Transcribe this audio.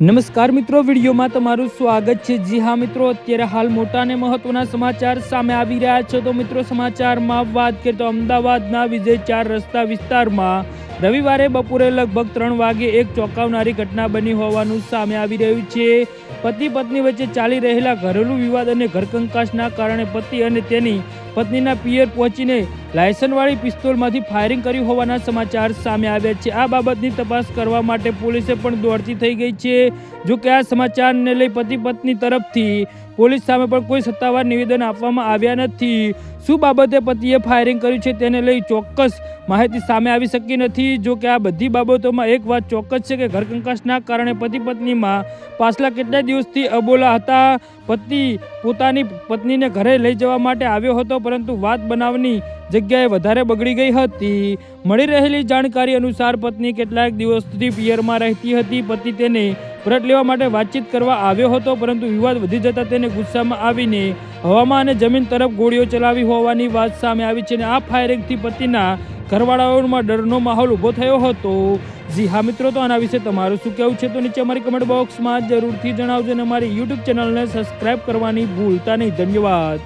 નમસ્કાર મિત્રો, વિડીયોમાં તમારું સ્વાગત છે. જી હા મિત્રો, અત્યારે હાલ મોટા અને મહત્વના સમાચાર સામે આવી રહ્યા છે. તો મિત્રો, સમાચારમાં વાત કરીએ તો અમદાવાદના વિજય ચાર રસ્તા વિસ્તારમાં રવિવારે બપોરે લગભગ ત્રણ વાગે એક ચોંકાવનારી ઘટના બની હોવાનું સામે આવી રહ્યું છે. પતિ પત્ની વચ્ચે ચાલી રહેલા ઘરેલું વિવાદ અને ઘરકંકાશના કારણે પતિ અને તેની પત્નીના પિયર પહોંચીને લાયસનવાળી પિસ્તોલમાંથી ફાયરિંગ કર્યું હોવાના સમાચાર સામે આવ્યા છે. આ બાબતની તપાસ કરવા માટે પોલીસે પણ દોડતી થઈ ગઈ છે. જો કે આ સમાચારને લઈ પતિ પત્ની તરફથી પોલીસ સામે પણ કોઈ સત્તાવાર નિવેદન આપવામાં આવ્યા નથી. શું બાબતે પતિએ ફાયરિંગ કર્યું છે તેને લઈ ચોક્કસ માહિતી સામે આવી શકી નથી. જો કે આ બધી બાબતોમાં એક વાત ચોક્કસ છે કે ઘરકંકાસના કારણે પતિ પત્નીમાં પાછલા કેટલાય દિવસથી અબોલા હતા. પતિ પોતાની પત્નીને ઘરે લઈ જવા માટે આવ્યો હતો, પરંતુ વાત બનાવની જગ્યાએ વધારે બગડી ગઈ હતી. મળી રહેલી જાણકારી અનુસાર પત્ની કેટલાક સુધી પિયરમાં રહેતી હતી. પતિ તેને પરત લેવા માટે વાતચીત કરવા આવ્યો હતો, પરંતુ વિવાદ વધી જતા તેને ગુસ્સામાં આવીને હવામાં અને જમીન તરફ ગોળીઓ ચલાવી હોવાની વાત સામે આવી છે અને આ ફાયરિંગથી પતિના ઘરવાળાઓમાં ડરનો માહોલ ઊભો થયો હતો. જી હા મિત્રો, તો આના વિશે તમારું શું કહેવું છે? તો નીચે અમારી કમેન્ટ બોક્સમાં જરૂરથી જણાવજો અને અમારી યુટ્યુબ ચેનલને સબસ્ક્રાઇબ કરવાની ભૂલતા નહીં. ધન્યવાદ.